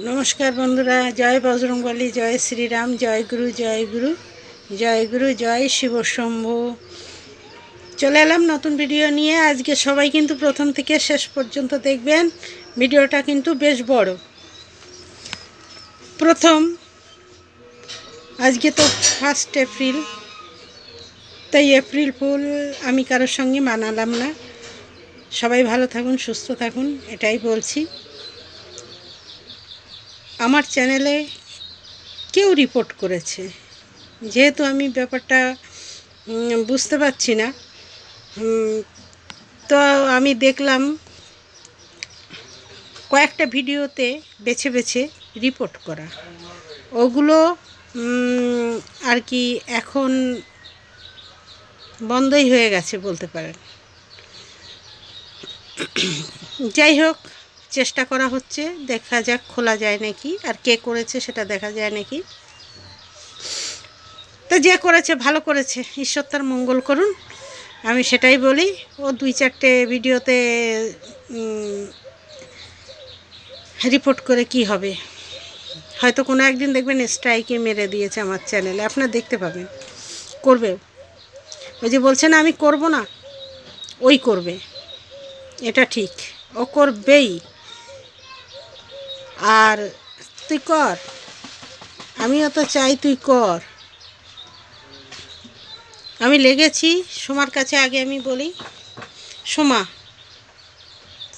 নমস্কার বন্ধুরা, জয় বজরংবলী, জয় শ্রীরাম, জয় গুরু জয় গুরু জয় গুরু, জয় শিব শম্ভু। চলে এলাম নতুন ভিডিও নিয়ে। আজকে সবাই কিন্তু প্রথম থেকে শেষ পর্যন্ত দেখবেন। ভিডিওটা কিন্তু বেশ বড়। প্রথম, আজকে তো ফার্স্ট এপ্রিল তাই এপ্রিল ফুল আমি কারোর সঙ্গে মানালাম না। সবাই ভালো থাকুন, সুস্থ থাকুন, এটাই বলছি। আমার চ্যানেলে কেউ রিপোর্ট করেছে। যেহেতু আমি ব্যাপারটা বুঝতে পারছি না তো আমি দেখলাম কয়েকটা ভিডিওতে বেছে বেছে রিপোর্ট করা। ওগুলো আর কি এখন বন্ধই হয়ে গেছে বলতে পারেন। যাই হোক চেষ্টা করা হচ্ছে, দেখা যাক খোলা যায় নাকি, আর কে করেছে সেটা দেখা যায় নাকি। তো যে করেছে, ভালো করেছে, ঈশ্বর তার মঙ্গল করুন। আমি সেটাই বলি, ও দুই চারটে ভিডিওতে রিপোর্ট করে কি হবে। হয়তো কোনো একদিন দেখবেন স্ট্রাইকে মেরে দিয়েছে আমার চ্যানেলে আপনার দেখতে পাবেন। করবে ওই যে বলছে না, আমি করব না। ওই করবে। এটা ঠিক। ও করবেই। আর তুই কর। আমিও তো চাই তুই কর। আমি লেগেছি, সোমার কাছে আগে আমি বলি, সোমা,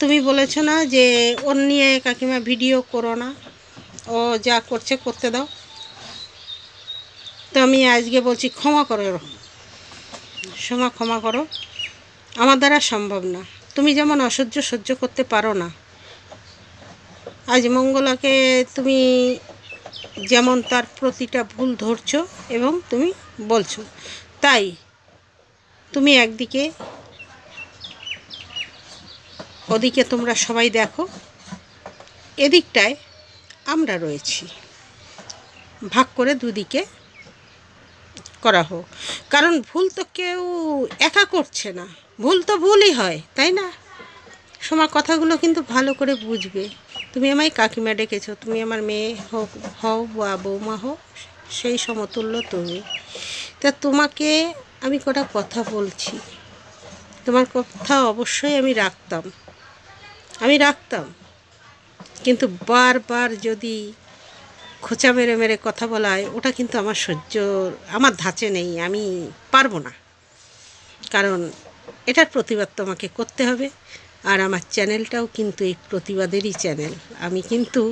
তুমি বলেছ না যে ওর নিয়ে কাকিমা ভিডিও করো না, ও যা করছে করতে দাও। তো আমি আজকে বলছি ক্ষমা করো সোমা ক্ষমা করো। আমার দ্বারা সম্ভব না। তুমি যেমন অসহ্য সহ্য করতে পারো না আজ মঙ্গলাকে তুমি যেমন তার প্রতিটা ভুল ধরছো এবং তুমি বলছো, তাই তুমি একদিকে, ওদিকে তোমরা সবাই দেখো, এদিকটায় আমরা রয়েছি। ভাগ করে দুদিকে করা হোক। কারণ ভুল তো কেউ একা করছে না। ভুল তো ভুলই হয়, তাই না? সময় কথাগুলো কিন্তু ভালো করে বুঝবে। তুমি আমায় কাকিমা ডেকেছ, তুমি আমার মেয়ে হোক, হও বা বৌমা হোক, সেই সমতুল্য তুমি। তা তোমাকে আমি কটা কথা বলছি। তোমার কথা অবশ্যই আমি রাখতাম। আমি রাখতাম। কিন্তু বারবার যদি খোঁচা মেরে মেরে কথা বলা হয় ওটা কিন্তু আমার সহ্য, আমার ধাঁচে নেই, আমি পারব না। কারণ এটার প্রতিবাদ তোমাকে করতে হবে। আর আমার চ্যানেলটাও কিন্তু এই প্রতিবাদেরই চ্যানেল। আমি কিন্তু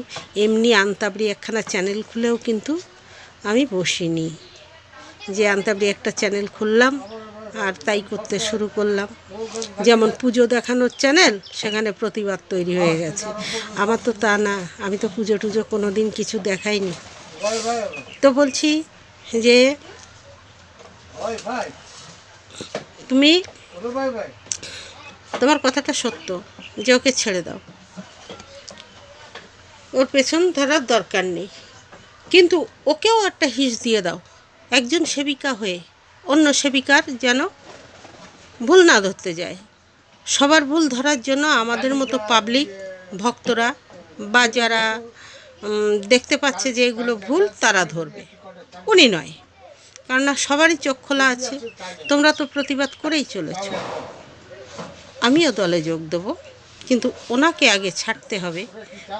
এমনি আন্তাবড়ি একখানা চ্যানেল খুলেও কিন্তু আমি বসিনি। যে আন্তাবড়ি একটা চ্যানেল খুললাম আর তাই করতে শুরু করলাম। যেমন পুজো দেখানোর চ্যানেল, সেখানে প্রতিবাদ তৈরি হয়ে গেছে। আমার তো তা না, আমি তো পুজো টুজো কোনো দিন কিছু দেখাইনি। তো বলছি যে, তুমি তোমার কথাটা সত্য, যে ওকে ছেড়ে দাও। ওর পেছন ধরার দরকার নেই। কিন্তু ওকেও একটা হিস দিয়ে দাও, একজন সেবিকা হয়ে। অন্য সেবিকার যেন ভুল না ধরতে যায়। সবার ভুল ধরার জন্য আমাদের মতো পাবলিক ভক্তরা বা যারা দেখতে পাচ্ছে যে এগুলো ভুল, তারা ধরবে। উনি নয়। কেননা সবারই চোখ খোলা আছে। তোমরা তো প্রতিবাদ করেই চলেছ। আমিও দলে যোগ দেবো। কিন্তু ওনাকে আগে ছাড়তে হবে।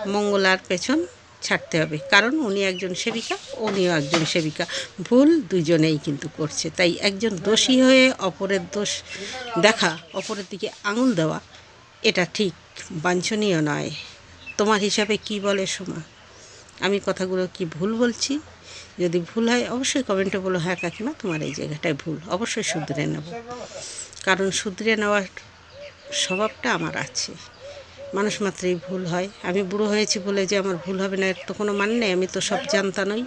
মঙ্গলার পেছন ছাড়তে হবে। কারণ উনি একজন সেবিকা, উনিও একজন সেবিকা। ভুল দুজনেই কিন্তু করছে। তাই একজন দোষী হয়ে অপরের দোষ দেখা, অপরের দিকে আঙুল দেওয়া, এটা ঠিক বাঞ্ছনীয় নয়। তোমার হিসাবে কি বলে সোমা? আমি কথাগুলো কি ভুল বলছি? যদি ভুল হয়, অবশ্যই কমেন্টে বলো হ্যাঁ কাকিমা, তোমার এই জায়গাটায় ভুল। অবশ্যই শুধরে নেব। কারণ শুধরে নেওয়ার স্বভাবটা আমার আছে। মানুষ মাত্রই ভুল হয়। আমি বুড়ো হয়েছি বলে যে আমার ভুল হবে না, এর তো কোনো মানে নেই। আমি তো সব জানতা নই।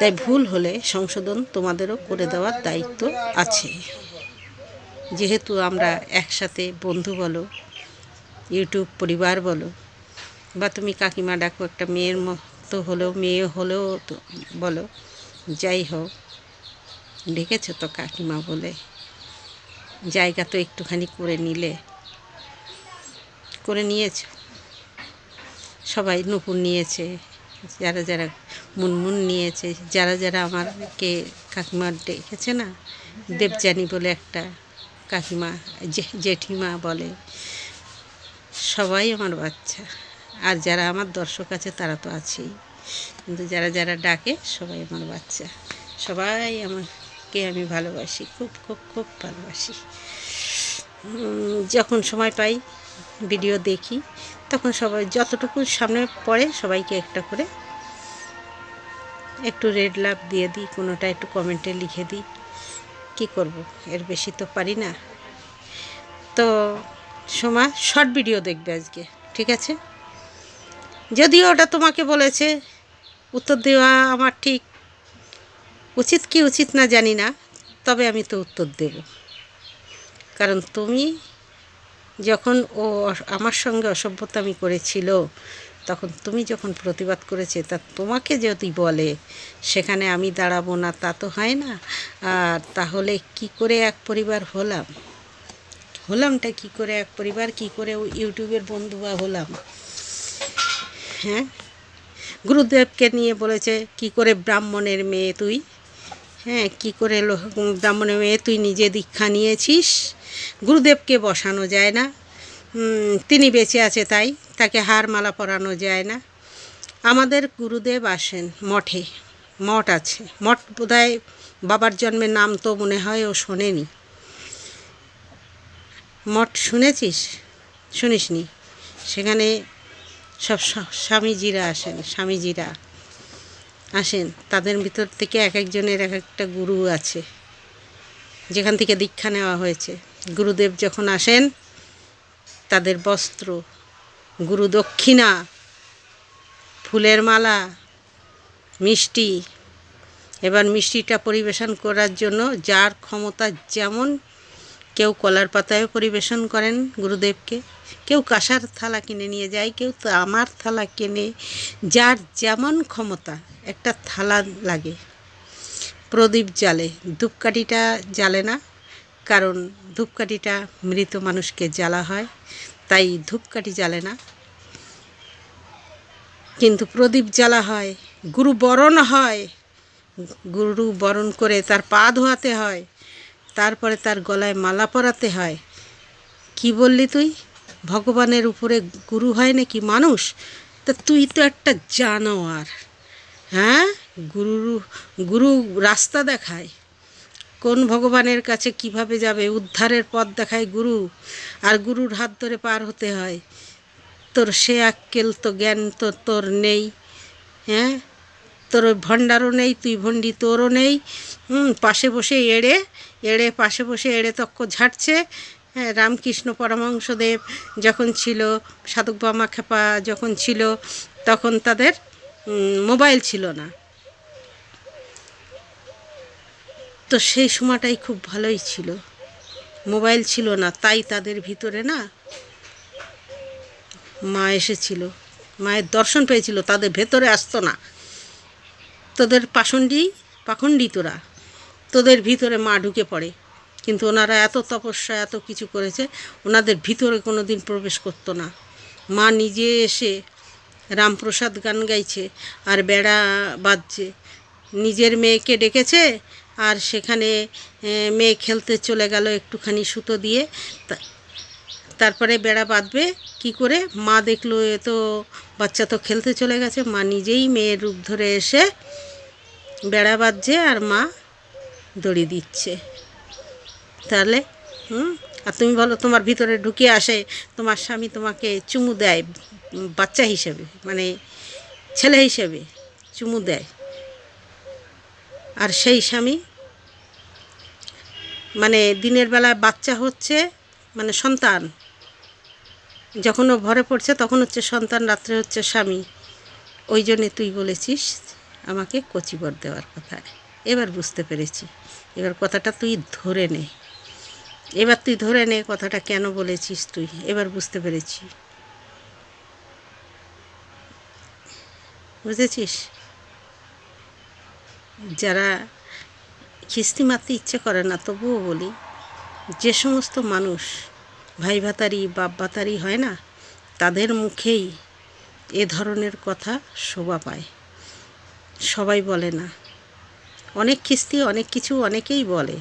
তাই ভুল হলে সংশোধন তোমাদেরও করে দেওয়ার দায়িত্ব আছে। যেহেতু আমরা একসাথে বন্ধু বলো, ইউটিউব পরিবার বলো, বা তুমি কাকিমা ডাকো, একটা মেয়ের মতো হলেও, মেয়ে হলেও তো বলো, যাই হোক ডেকেছো তো কাকিমা বলে। জায়গা তো একটুখানি করে নিলে। করে নিয়েছ। সবাই নুপুর নিয়েছে, যারা যারা মুনমুন নিয়েছে, যারা যারা আমারকে কাকিমা ডেকেছে না, দেবযানী বলে একটা কাকিমা জেঠিমা বলে, সবাই আমার বাচ্চা। আর যারা আমার দর্শক আছে তারা তো আছেই। কিন্তু যারা যারা ডাকে সবাই আমার বাচ্চা। সবাই আমাকে আমি ভালোবাসি, খুব খুব খুব ভালোবাসি। যখন সময় পাই ভিডিও দেখি, তখন সবাই যতটুকু সামনে পড়ে, সবাইকে একটা করে একটু রেড লাভ দিয়ে দিই, কোনোটা একটু কমেন্টে লিখে দিই, কী করব? এর বেশি তো পারি না। তো সময় শর্ট ভিডিও দেখবে আজকে, ঠিক আছে? যদিও ওটা তোমাকে বলেছে, উত্তর দেওয়া আমার ঠিক উচিত কি উচিত না জানি না, তবে আমি তো উত্তর দেব। কারণ তুমি যখন ও আমার সঙ্গে অসভ্যতামি করেছিল, তখন তুমি যখন প্রতিবাদ করেছে, তা তোমাকে যদি বলে, সেখানে আমি দাঁড়াবো না, তা তো হয় না। আর তাহলে কি করে এক পরিবার হলাম? হলামটা কি করে এক পরিবার? কি করে ও ইউটিউবের বন্ধু বা হলাম? হ্যাঁ? গুরুদেবকে নিয়ে বলেছে, কি করে ব্রাহ্মণের মেয়ে তুই? হ্যাঁ কি করে ব্রাহ্মণের মেয়ে, তুই নিজে দীক্ষা নিয়েছিস? গুরুদেবকে বসানো যায় না। তিনি বেঁচে আছে তাই তাকে হার মালা পরানো যায় না। আমাদের গুরুদেব আসেন মঠে, মঠ আছে। মঠ বোধহয় বাবার জন্মের নাম তো মনে হয় ও শোনেনি। মঠ শুনেছিস? শুনিসনি? সেখানে সব, স্বামীজিরা আসেন, স্বামীজিরা। আসেন, তাদের ভিতর থেকে এক একজনের এক একটা গুরু আছে। যেখান থেকে দীক্ষা নেওয়া হয়েছে। গুরুদেব যখন আসেন, তাদের বস্ত্র, গুরু দক্ষিণা, ফুলের মালা, মিষ্টি, এবার মিষ্টিটা পরিবেশন করার জন্য যার ক্ষমতা যেমন কেউ কলার পাতায়ও পরিবেশন করেন গুরুদেবকে, কেউ কাঁসার থালা কিনে নিয়ে যায়, কেউ তো আমার থালা কিনে, যার যেমন ক্ষমতা একটা থালা লাগে। প্রদীপ জ্বালে, ধূপকাঠিটা জ্বালে না, কারণ ধূপকাঠিটা মৃত মানুষকে জ্বালা হয়, তাই ধূপকাঠি জ্বালে না। কিন্তু প্রদীপ জ্বালা হয়, গুরু বরণ হয়, গুরু বরণ করে তার পা ধোয়াতে হয় তারপরে তার গলায় মালা পরাতে হয়। কি বললি তুই? ভগবানের উপরে গুরু হয় নাকি মানুষ? তা তুই তো একটা জানোয়ার। হ্যাঁ? গুরু গুরু রাস্তা দেখায়। কোন ভগবানের কাছে কীভাবে যাবে? উদ্ধারের পথ দেখায় গুরু। আর গুরুর হাত ধরে পার হতে হয়। তোর সে আক্কেল, তো জ্ঞান তো তোর নেই। হ্যাঁ? তোর ভণ্ডারও নেই, তুই ভণ্ডি তোরও নেই। হুম, পাশে বসে এড়ে এড়ে পাশে বসে এড়ে তক্ক ঝাড়ছে। হ্যাঁ রামকৃষ্ণ পরমহংসদেব যখন ছিল, সাধক বামা খেপা যখন ছিল, তখন তাদের মোবাইল ছিল না। তো সেই সময়টাই খুব ভালোই ছিল। মোবাইল ছিল না, তাই তাদের ভিতরে না মা এসেছিল। মায়ের দর্শন পেয়েছিল, তাদের ভেতরে আসতো না। তোদের পাষণ্ডী, পাখণ্ডী তোরা। তোদের ভিতরে মা ঢুকে পড়ে। কিন্তু ওনারা এত তপস্যা, এত কিছু করেছে, ওনাদের ভিতরে কোনো দিন প্রবেশ করতো না। মা নিজে এসে রামপ্রসাদ গান গাইছে আর বেড়া বাজছে। নিজের মেয়েকে ডেকেছে আর সেখানে মেয়ে খেলতে চলে গেল একটুখানি সুতো দিয়ে। তারপরে বেড়া বাঁধবে, কি করে? মা দেখল, এ তো বাচ্চা তো খেলতে চলে গেছে। মা নিজেই মেয়ের রূপ ধরে এসে বেড়া বাঁধছে আর মা দড়ি দিচ্ছে। তাহলে, হুম? আর তুমি বলো, তোমার ভিতরে ঢুকে আসে, তোমার স্বামী তোমাকে চুমু দেয়, বাচ্চা হিসেবে মানে ছেলে হিসেবে চুমু দেয়। আর সেই স্বামী মানে দিনের বেলায় বাচ্চা হচ্ছে মানে সন্তান। যখন ও ভরে পড়ছে, তখন হচ্ছে সন্তান, রাত্রে হচ্ছে স্বামী। ওই জন্যে তুই বলেছিস আমাকে কচিবর দেওয়ার কথা এবার বুঝতে পেরেছি। এবার কথাটা তুই ধরে নে। এবার তুই ধরে নে কথাটা কেন বলেছিস তুই? এবার বুঝতে পেরেছি। বুঝেছিস? যারা খিস্তি মারতে ইচ্ছে করে না, তবুও বলি, যে সমস্ত মানুষ ভাই ভাতারি বাপ ভাতারি হয় না, তাদের মুখেই এ ধরনের কথা শোভা পায়। সবাই বলে না। অনেক খিস্তি, অনেক কিছু অনেকেই বলে।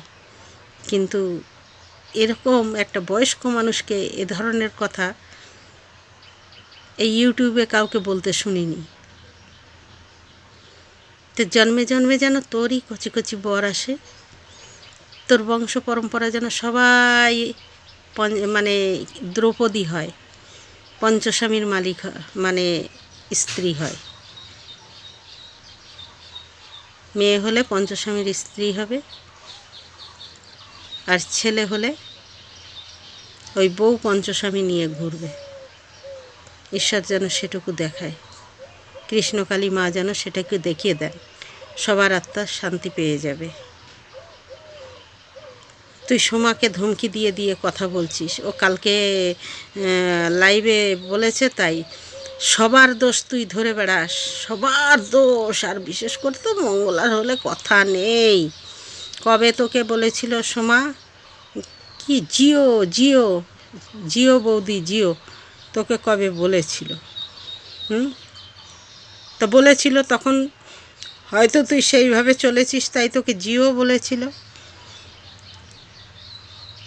কিন্তু এরকম একটা বয়স্ক মানুষকে এ ধরনের কথা এই ইউটিউবে কাউকে বলতে শুনিনি। তো জন্মে জন্মে যেন তোরই কচি কচি বর আসে। তোর বংশ পরম্পরা যেন সবাই মানে দ্রৌপদী হয়, পঞ্চস্বামীর মালিক মানে স্ত্রী হয়। মেয়ে হলে পঞ্চস্বামীর স্ত্রী হবে। আর ছেলে হলে ওই বউ পঞ্চস্বামী নিয়ে ঘুরবে। ঈশ্বর যেন সেটুকু দেখায়। কৃষ্ণকালী মা যেন সেটাকে দেখিয়ে দেন। সবার আত্মা শান্তি পেয়ে যাবে। তুই সোমাকে ধমকি দিয়ে দিয়ে কথা বলছিস। ও কালকে লাইভে বলেছে তাই। সবার দোষ তুই ধরে বেড়াস, সবার দোষ, আর বিশেষ করে তো মঙ্গলার হলে কথা নেই। কবে তোকে বলেছিল সোমা? কি, জিও জিও জিও বৌদি, জিও, তোকে কবে বলেছিল? হুম? তো বলেছিল তখন হয়তো তুই সেইভাবে চলেছিস, তাই তোকে জিও বলেছিল।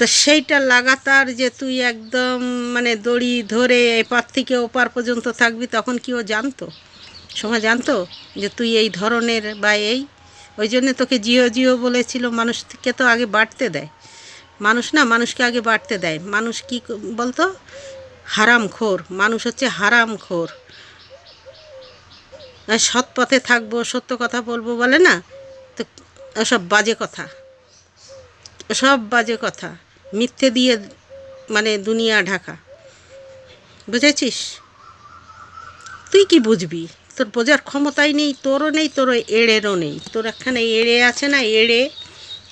তো সেইটা লাগাতার যে তুই একদম মানে দড়ি ধরে এপার থেকে ওপার পর্যন্ত থাকবি, তখন কি ও জানতো? সময় জানতো যে তুই এই ধরনের বা এই? ওই জন্যে তোকে জিও জিও বলেছিল, মানুষকে তো আগে বাড়তে দেয়। মানুষ না, মানুষকে আগে বাড়তে দেয়। মানুষ কি বলতো? হারাম খোর। মানুষ হচ্ছে হারাম খোর। সৎ পথে থাকব, সত্য কথা বলব বলে না? তো ওসব বাজে কথা। সব বাজে কথা। মিথ্যে দিয়ে মানে দুনিয়া ঢাকা। বুঝেছিস? তুই কি বুঝবি? তোর বোঝার ক্ষমতাই নেই, তোরও নেই, তোর এড়েরও নেই। তোর একখানে এড়ে আছে না, এড়ে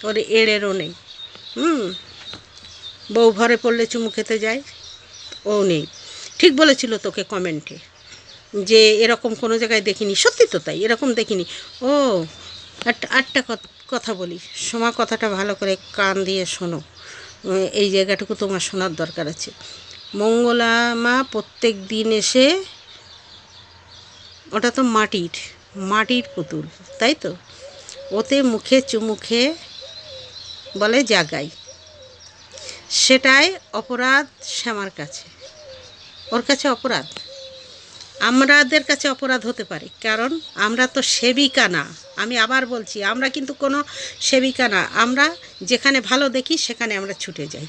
তোর এড়েরও নেই। হুম? বউ ঘরে পড়লে চুমু খেতে যায়, ও নেই। ঠিক বলেছিল তোকে কমেন্টে যে এরকম কোনো জায়গায় দেখিনি। সত্যি তো তাই, এরকম দেখিনি। ও, একটা আটটা কথ- বলি। সোমা কথাটা ভালো করে কান দিয়ে শোনো। এই জায়গাটুকু তোমার শোনার দরকার আছে। মঙ্গলা মা প্রত্যেক দিন এসে ওটা তো মাটির মাটির পুতুল, তাই তো? ওতে মুখে চুমুখে বলে জাগাই। সেটাই অপরাধ শ্যামার কাছে। ওর কাছে অপরাধ? আমাদের কাছে অপরাধ হতে পারে, কারণ আমরা তো সেবিকা না। আমি আবার বলছি, আমরা কিন্তু কোনো সেবিকা না। আমরা যেখানে ভালো দেখি, সেখানে আমরা ছুটে যাই।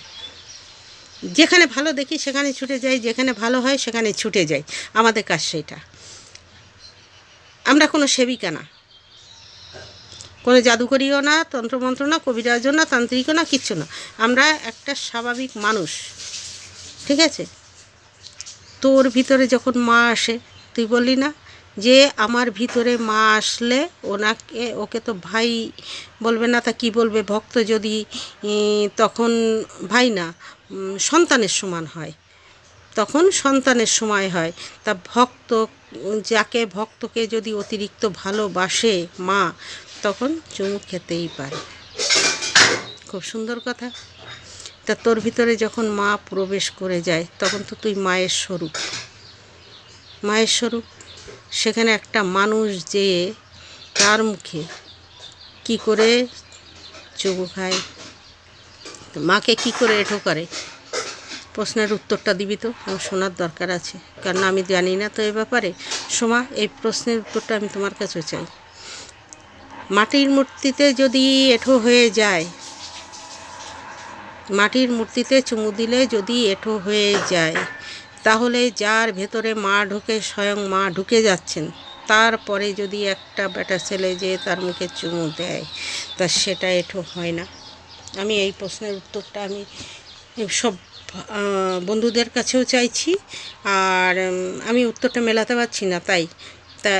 যেখানে ভালো দেখি, সেখানে ছুটে যাই। যেখানে ভালো হয়, সেখানে ছুটে যাই। আমাদের কাজ সেটা আমরা কোনো সেবিকা না। কোনো জাদুকরিও না, তন্ত্রমন্ত্র না, কবিরাজও না, তান্ত্রিকও না, কিচ্ছু না। আমরা একটা স্বাভাবিক মানুষ। ঠিক আছে? তোর ভিতরে যখন মা আসে, তুই বললি না যে আমার ভিতরে মা আসলে ওনাকে, ওকে তো ভাই বলবে না, তা কি বলবে? ভক্ত যদি তখন ভাই না সন্তানের সমান হয়। তখন সন্তানের সময় হয়। তা ভক্ত, যাকে ভক্তকে যদি অতিরিক্ত ভালোবাসে মা, তখন চুমু খেতেই পারে। খুব সুন্দর কথা। তা তোর ভিতরে যখন মা প্রবেশ করে যায়, তখন তো তুই মায়ের স্বরূপ। মায়ের স্বরূপ? সেখানে একটা মানুষ যে তার মুখে কি করে চুমু খায়? মাকে কি করে এঠো করে প্রশ্নের উত্তরটা দিবি তো, আমার শোনার দরকার আছে। কারণ আমি জানি না তো এ ব্যাপারে। সোমা, এই প্রশ্নের উত্তরটা আমি তোমার কাছে চাই। মাটির মূর্তিতে যদি এঠো হয়ে যায় মাটির মূর্তিতে চুমু দিলে যদি এঠো হয়ে যায়, তাহলে যার ভেতরে মা ঢুকে স্বয়ং মা ঢুকে যাচ্ছেন। তারপরে যদি একটা বেটা ছেলে যে তার মুখে চুমু দেয়, তা সেটা এঠো হয় না। আমি এই প্রশ্নের উত্তরটা আমি সব বন্ধুদের কাছেও চাইছি, আর আমি উত্তরটা মেলাতে পারছি না, তাই। তা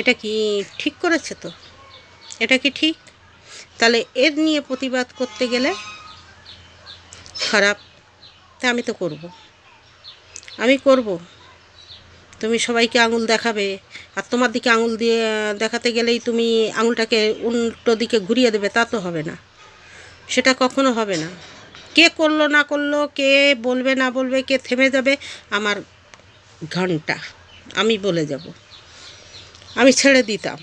এটা কি ঠিক করেছে তো? এটা কি ঠিক? তাহলে এর নিয়ে প্রতিবাদ করতে গেলে খারাপ, তা আমি তো করব। আমি করব। তুমি সবাইকে আঙুল দেখাবে, আর তোমার দিকে আঙুল দিয়ে দেখাতে গেলেই তুমি আঙুলটাকে উল্টো দিকে ঘুরিয়ে দেবে, তা তো হবে না। সেটা কখনো হবে না। কে করল না করল, কে বলবে না বলবে, কে থেমে যাবে, আমার ঘণ্টা। আমি বলে যাব। আমি ছেড়ে দিতাম।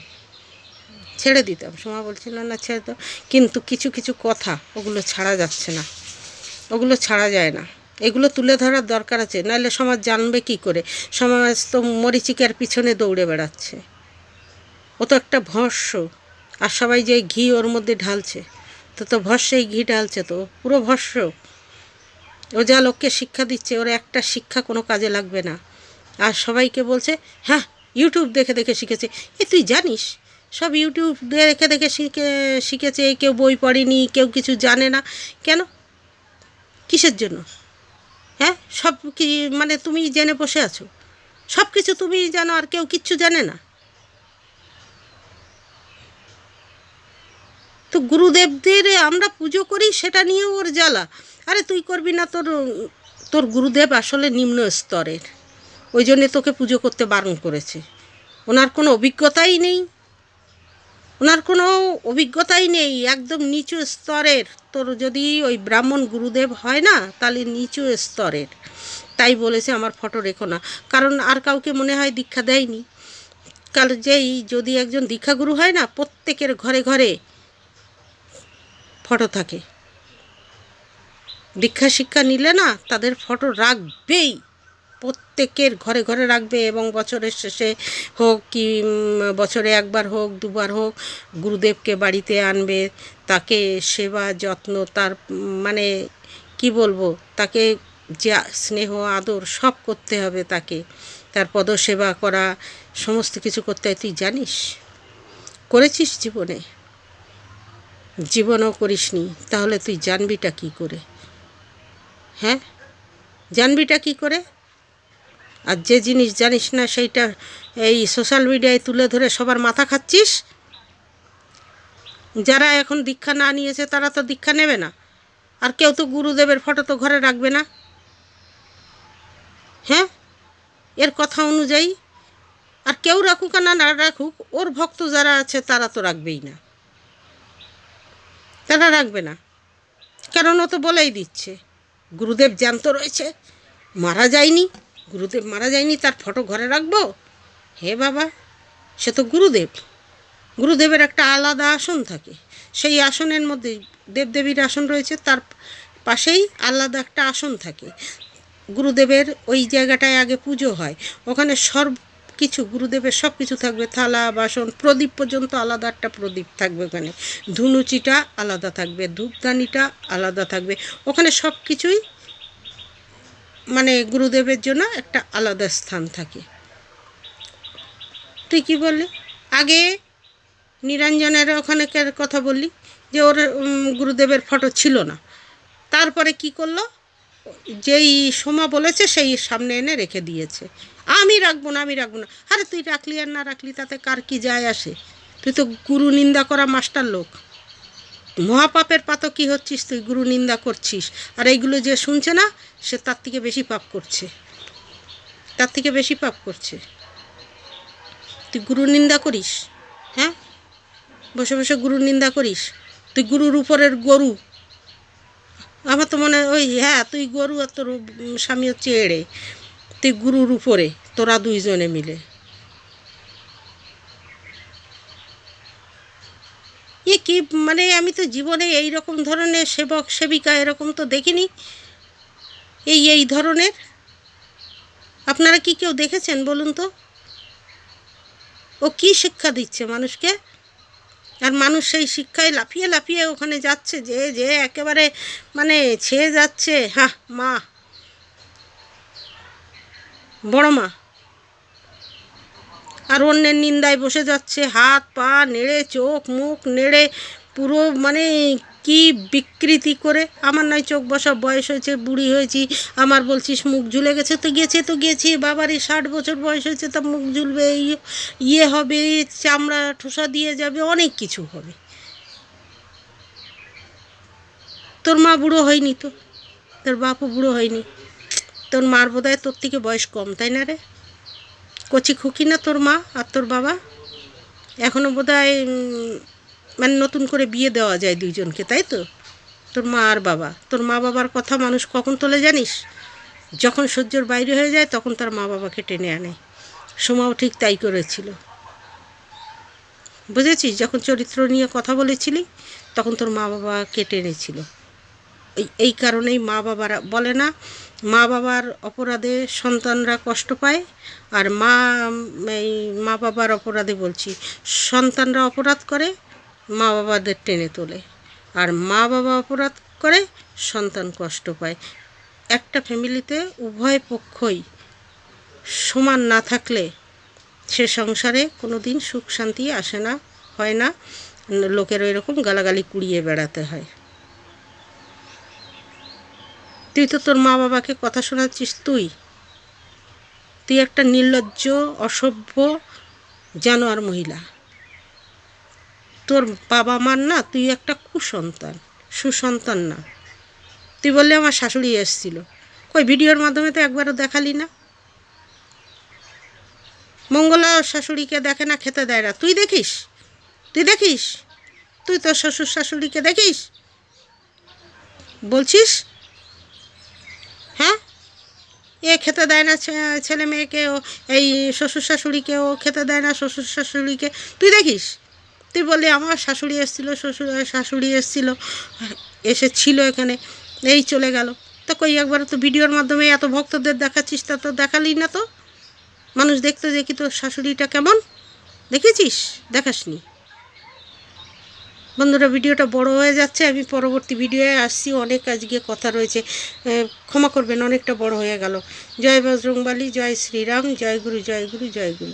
ছেড়ে দিতাম। সোমা বলছিল, না, ছেড়ে দাও। কিন্তু কিছু কিছু কথা ওগুলো ছাড়া যাচ্ছে না। ওগুলো ছাড়া যায় না। এগুলো তুলে ধরার দরকার আছে, নাহলে সমাজ জানবে কি করে? সমাজ তো মরিচিকার পিছনে দৌড়ে বেড়াচ্ছে। ও তো একটা ভস্য, আর সবাই যে ঘি ওর মধ্যে ঢালছে, তো তো ভস্যেই ঘি ঢালছে, তো পুরো ভস্য। ও যা লোককে শিক্ষা দিচ্ছে, ওর একটা শিক্ষা কোনো কাজে লাগবে না। আর সবাইকে বলছে হ্যাঁ ইউটিউব দেখে দেখে শিখেছে। এ তুই জানিস, সব ইউটিউব দেখে দেখে শিখে, শিখেছে, কেউ বই পড়েনি, কেউ কিছু জানে না। কেন? কিসের জন্য? হ্যাঁ? সব কি মানে তুমি জেনে বসে আছো। সব কিছু তুমি জানো আর কেউ কিচ্ছু জানে না। তো গুরুদেবদের আমরা পুজো করি, সেটা নিয়ে ওর জ্বালা। আরে তুই করবি না তোর তোর গুরুদেব আসলে নিম্ন স্তরের। ওই জন্যে তোকে পুজো করতে বারণ করেছে। ওনার কোনো অভিজ্ঞতাই নেই। ওনার কোনো অভিজ্ঞতাই নেই, একদম নিচু স্তরের। তোর যদি ওই ব্রাহ্মণ গুরুদেব হয় না, তাহলে নিচু স্তরের। তাই বলেছে আমার ফটো রেখো না। কারণ আর কাউকে মনে হয় দীক্ষা দেয়নি। কাল যেই যদি একজন দীক্ষাগুরু হয় না, প্রত্যেকের ঘরে ঘরে ফটো থাকে। দীক্ষা শিক্ষা নিলে না তাদের ফটো রাখবেই। প্রত্যেকের ঘরে ঘরে রাখবে এবং বছরের শেষে হোক কি বছরে একবার হোক, দুবার হোক, গুরুদেবকে বাড়িতে আনবে, তাকে সেবা, যত্ন, তার মানে কি বলব, তাকে যা স্নেহ, আদর সব করতে হবে তাকে। তার পদসেবা করা, সমস্ত কিছু করতে হয়। তুই জানিস, করেছিস জীবনে? জীবনও করিসনি, তাহলে তুই জানবিটা কি করে? হ্যাঁ? জানবিটা কি করে? আর যে জিনিস জানিস না, সেইটা এই সোশ্যাল মিডিয়ায় তুলে ধরে সবার মাথা খাচ্ছিস? যারা এখন দীক্ষা না নিয়েছে, তারা তো দীক্ষা নেবে না। আর কেউ তো গুরুদেবের ফটো তো ঘরে রাখবে না। হ্যাঁ? এর কথা অনুযায়ী, আর কেউ রাখুক না না রাখুক, ওর ভক্ত যারা আছে, তারা তো রাখবেই না। তারা রাখবে না। কারণ ও তো বলেই দিচ্ছে, গুরুদেব জ্যান্ত রয়েছে, মারা যায়নি। গুরুদেব মারা যায়নি, তার ফটো ঘরে রাখব? হে বাবা, সে তো গুরুদেব। গুরুদেবের একটা আলাদা আসন থাকে। সেই আসনের মধ্যে দেবদেবীর আসন রয়েছে, তার পাশেই আলাদা একটা আসন থাকে। গুরুদেবের ওই জায়গাটায় আগে পুজো হয়। ওখানে সর্ব কিছু, গুরুদেবের সব কিছু থাকবে। থালা, বাসন, প্রদীপ পর্যন্ত আলাদা একটা প্রদীপ থাকবে ওখানে। ধুনুচিটা আলাদা থাকবে ধূপদানিটা আলাদা থাকবে। ওখানে সব কিছুই মানে গুরুদেবের জন্য একটা আলাদা স্থান থাকে। তুই কি বললি? আগে নিরঞ্জনের ওখানে কথা বললি? যে ওর গুরুদেবের ফটো ছিল না। তারপরে কি করল? যেই সোমা বলেছে সেই সামনে এনে রেখে দিয়েছে। আমি রাখব না, আমি রাখব না। আরে তুই রাখলি আর না রাখলি তাতে কার কি যায় আসে? তুই তো গুরু নিন্দা করা মাস্টার লোক। মহাপাপের পাতো কি হচ্ছিস তুই? গুরু নিন্দা করছিস। আর এইগুলো যে শুনছে না, সে তার থেকে বেশি পাপ করছে। তার থেকে বেশি পাপ করছে। তুই গুরু নিন্দা করিস? হ্যাঁ? বসে বসে গুরু নিন্দা করিস? তুই গুরুর উপরের গরু। আমার তো মনে ওই হ্যাঁ তুই গরু আর তোর স্বামী হচ্ছে এড়ে। তুই গুরুর উপরে, তোরা দুইজনে মিলে। এ কি মানে আমি তো জীবনে এই রকম ধরনের সেবক, সেবিকা এরকম তো দেখিনি। এই এই ধরনের। আপনারা কি কেউ দেখেছেন বলুন তো? ও কি শিক্ষা দিচ্ছে মানুষকে? আর মানুষ সেই শিক্ষায় লাফিয়ে লাফিয়ে ওখানে যাচ্ছে, যে যে একেবারে মানে ছেয়ে যাচ্ছে। হ্যাঁ মা। বড় মা। আর অন্যের নিন্দায় বসে যাচ্ছে, হাত পা নেড়ে, চোখ মুখ নেড়ে, পুরো মানে কি বিকৃতি করে। আমার নয় চোখ বসা, বয়স হয়েছে, বুড়ি হয়েছি, আমার বলছিস মুখ ঝুলে গেছে তো গেছে তো গেছি বাবারই ষাট বছর বয়স হয়েছে তা মুখ ঝুলবে, ইয়ে- ইয়ে হবে, চামড়া ঠোসা দিয়ে যাবে, অনেক কিছু হবে। তোর মা বুড়ো হয়নি তো, তোর বাপও বুড়ো হয়নি, তোর মার বোধহয় তোর থেকে বয়স কম, তাই না রে? কচি খুকি না তোর মা আর তোর বাবা? এখনও উম, মানে নতুন করে বিয়ে দেওয়া যায় দুইজনকে তাই তো? তোর মা আর বাবা। তোর মা বাবার কথা মানুষ কখন তোলে জানিস? যখন সহ্যর বাইরে হয়ে যায় তখন তার মা বাবাকে টেনে আনে। সোমাও ঠিক তাই করেছিল। বুঝেছিস? যখন চরিত্র নিয়ে কথা বলেছিলি তখন তোর মা বাবা কেটে এনেছিল এই এই কারণেই মা বাবারা বলে না মা বাবার অপরাধে সন্তানরা কষ্ট পায় আর মা, এই মা বাবার অপরাধে বলছি, সন্তানরা অপরাধ করে মা বাবাদের টেনে তোলে। আর মা বাবা অপরাধ করে, সন্তান কষ্ট পায়। একটা ফ্যামিলিতে উভয় পক্ষই সমান না থাকলে সে সংসারে কোনো দিন সুখ শান্তি আসে না, হয় না। লোকের এরকম গালাগালি কুড়িয়ে বেড়াতে হয়। তুই তো তোর মা বাবাকে কথা শোনাচ্ছিস, তুই। তুই একটা নির্লজ্জ, অসভ্য জানোয়ার মহিলা। তোর বাবা মার না, তুই একটা কুসন্তান, সুসন্তান না। তুই বললে আমার শাশুড়ি এসেছিল। কই, ভিডিওর মাধ্যমে তো একবারও দেখালি না? মঙ্গলা শাশুড়িকে দেখে না, খেতে দেয় না। তুই দেখিস? তুই দেখিস? তুই তোর শ্বশুর শাশুড়িকে দেখিস? বলছিস? হ্যাঁ? এ খেতে দেয় না ছেলে মেয়েকে এই শ্বশুর শাশুড়িকে, ও খেতে দেয় না শ্বশুর শাশুড়িকে। তুই দেখিস? তুই বললি আমার শাশুড়ি এসেছিল, শ্বশুর শাশুড়ি এসেছিল এসেছিল এখানে, এই চলে গেল। তা কই, একবার তো ভিডিওর মাধ্যমে এত ভক্তদের দেখাচ্ছিস, তা তো দেখালি না তো? মানুষ দেখতে কি তোর শাশুড়িটা কেমন? দেখেছিস? দেখাসনি? বন্ধুরা, ভিডিওটা বড় হয়ে যাচ্ছে। আমি পরবর্তী ভিডিওয়ে আসছি। অনেক আজকে কথা রয়েছে। ক্ষমা করবেন, অনেকটা বড় হয়ে গেল। জয় বজরংবালী, জয় শ্রীরাম, জয় গুরু জয় গুরু জয় গুরু।